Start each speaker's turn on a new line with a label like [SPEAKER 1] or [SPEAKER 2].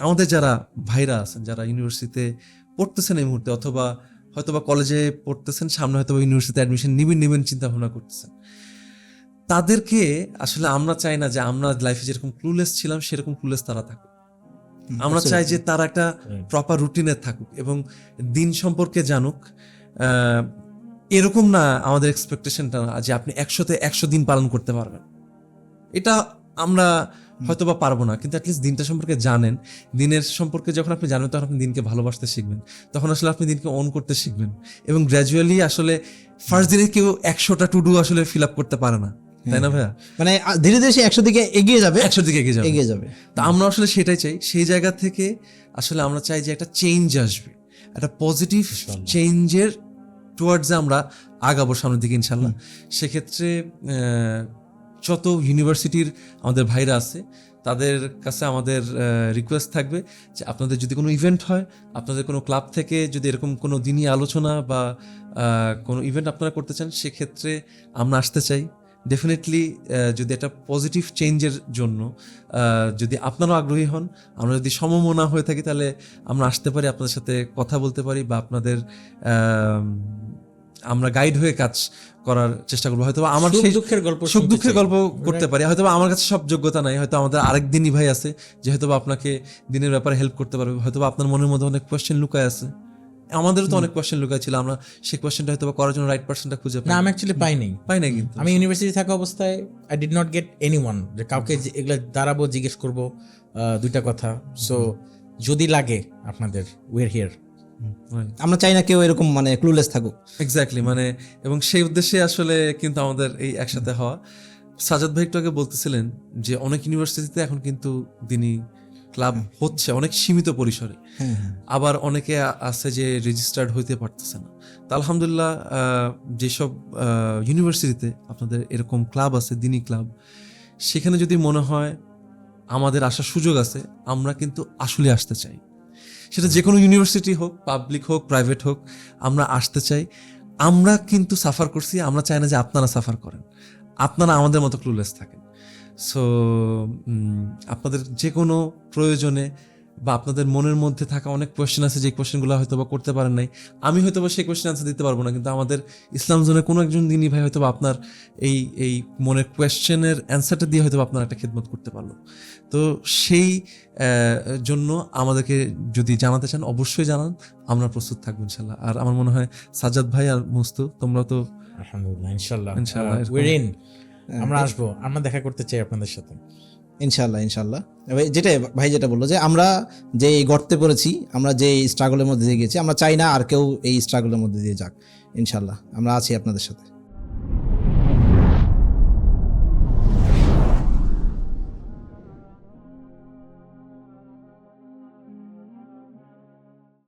[SPEAKER 1] আমাদের যারা ভাইরা আছেন যারা ইউনিভার্সিটিতে পড়তেছেন এই মুহূর্তে অথবা হয়তোবা কলেজে পড়তেছেন সামনে হয়তো ইউনিভার্সিটিতে অ্যাডমিশন নিবেন নিবেন চিন্তা ভাবনা করতেছেন তাদেরকে আসলে আমরা চাই না যে আমরা লাইফে যেরকম ক্লুলেস ছিলাম সেরকম ক্লুলেস তারা থাকুক। আমরা চাই যে তারা একটা প্রপার রুটিনে থাকুক এবং দিন সম্পর্কে জানুক। আহ, এরকম না আমাদের এক্সপেকটেশনটা না যে আপনি একশোতে একশো দিন পালন করতে পারবেন। এটা আমরা হয়তো বা পারব না কিন্তু অ্যাটলিস্ট দিনটা সম্পর্কে জানেন। দিনের সম্পর্কে যখন আপনি জানেন তখন আপনি দিনকে ভালোবাসতে শিখবেন। তখন আসলে আপনি দিনকে অন করতে শিখবেন। এবং গ্র্যাজুয়ালি আসলে ফার্স্ট দিনে কেউ একশোটা টু ডু আসলে ফিল আপ করতে পারে না। তাই না ভাইয়া?
[SPEAKER 2] মানে ধীরে ধীরে সে একশো দিকে এগিয়ে যাবে।
[SPEAKER 1] একশো দিকে এগিয়ে যাবে।
[SPEAKER 2] এগিয়ে যাবে।
[SPEAKER 1] তা আমরা আসলে সেটাই চাই। সেই জায়গা থেকে আসলে আমরা চাই যে একটা চেঞ্জ আসবে। একটা পজিটিভ চেঞ্জের টুয়ার্ডস আমরা আগাবো সামনের দিকে ইনশাল্লাহ। সেক্ষেত্রে আহ, যত ইউনিভার্সিটির আমাদের ভাইরা আছে, তাদের কাছে আমাদের রিকোয়েস্ট থাকবে যে আপনাদের যদি কোনো ইভেন্ট হয়, আপনাদের কোনো ক্লাব থেকে যদি এরকম কোনো দিনই আলোচনা বা কোনো ইভেন্ট আপনারা করতে চান, সেক্ষেত্রে আমরা আসতে চাই। ডেফিনেটলি যদি একটা পজিটিভ চেঞ্জের জন্য যদি আপনারাও আগ্রহী হন, আমরা যদি সমমনা হয়ে থাকি, তাহলে আমরা আসতে পারি, আপনাদের সাথে কথা বলতে পারি বা আপনাদের আমরা গাইড হয়ে কাজ করার চেষ্টা করব। হয়তো আমার সেই
[SPEAKER 3] দুঃখের গল্প
[SPEAKER 1] সুখ দুঃখের গল্প করতে পারি। হয়তো আমার কাছে সব যোগ্যতা নাই। হয়তো আমাদের আরেক দিনই ভাই আছে যে হয়তো আপনাকে দিনের ব্যাপারে হেল্প করতে পারবে। হয়তো আপনার মনের মধ্যে অনেক কোয়েশ্চেন লুকায় আছে। আমাদেরও তো অনেক কোয়েশ্চেন লুকায় ছিল। আমরা সেই কোয়েশ্চেনটা হয়তো করার জন্য রাইট পার্সনটা খুঁজে
[SPEAKER 3] না আমি অ্যাকচুয়ালি পাই নাই।
[SPEAKER 1] পাই না কিন্তু।
[SPEAKER 3] আমি ইউনিভার্সিটি থাকা অবস্থায় I did not get anyone যে কাউকে এগুলো দাঁড়াবো জিজ্ঞেস করব দুইটা কথা। সো যদি লাগে আপনাদের উইয়ার হিয়ার
[SPEAKER 2] আমরা চাই না কেউ এরকম মানে ক্লুলেস থাকুক।
[SPEAKER 1] এক্স্যাক্টলি মানে এবং সেই উদ্দেশ্যে আসলে কিন্তু আমাদের এই একসাথে হওয়া। সাজাদ ভাই একটু আগে বলতেছিলেন যে অনেক ইউনিভার্সিটিতে এখন কিন্তু তিনি ক্লাব হচ্ছে অনেক সীমিত পরিসরে।
[SPEAKER 2] হ্যাঁ
[SPEAKER 1] আবার অনেকে আছে যে রেজিস্টার্ড হইতে পারতেছে না। তা আলহামদুলিল্লাহ যেসব ইউনিভার্সিটিতে আপনাদের এরকম ক্লাব আছে দিনী ক্লাব সেখানে যদি মনে হয় আমাদের আসার সুযোগ আছে আমরা কিন্তু আসলে আসতে চাই। সেটা যে কোনো ইউনিভার্সিটি হোক পাবলিক হোক প্রাইভেট হোক, আমরা আসতে চাই। আমরা কিন্তু সাফার করছি, আমরা চাই না যে আপনারা সাফার করেন। আপনারা আমাদের মতো ক্লুলেস থাকেন। সো আপনাদের যে কোনো প্রয়োজনে বা আপনাদের মনের মধ্যে থাকা অনেক কোয়েশ্চেন আছে যে কোয়েশ্চেনগুলো হয়তো বা করতে পারেন নাই। আমি হয়তো বা সেই কোয়েশ্চেন আনসার দিতে পারব না কিন্তু আমাদের ইসলাম জোনে কোনো একজন দিনই ভাই হয়তো বা আপনার এই এই মনের কোয়েশ্চেনের অ্যান্সারটা দিয়ে হয়তো আপনার একটা খেদমত করতে পারল। তো সেই জন্য আমাদেরকে যদি জানাতে চান অবশ্যই জানান। আমরা প্রস্তুত থাকব ইনশাল্লাহ। আর আমার মনে হয় সাজ্জাদ ভাই আর মুস্তু তোমরা তো
[SPEAKER 3] আলহামদুলিল্লাহ ইনশাল্লাহ।
[SPEAKER 1] ইনশাল্লাহ,
[SPEAKER 3] ইন আমরা আসব আমরা দেখা করতে চাই আপনাদের সাথে।
[SPEAKER 2] ইনশাল্লাহ ইনশাল্লাহ ভাই যেটা ভাই যেটা বলল যে আমরা যে গর্তে পড়েছি, আমরা যে স্ট্রাগলের মধ্যে দিয়ে গেছি আমরা চাই না আর কেউ এই স্ট্রাগলের মধ্যে দিয়ে যাক। ইনশাল্লাহ আমরা আছি আপনাদের সাথে।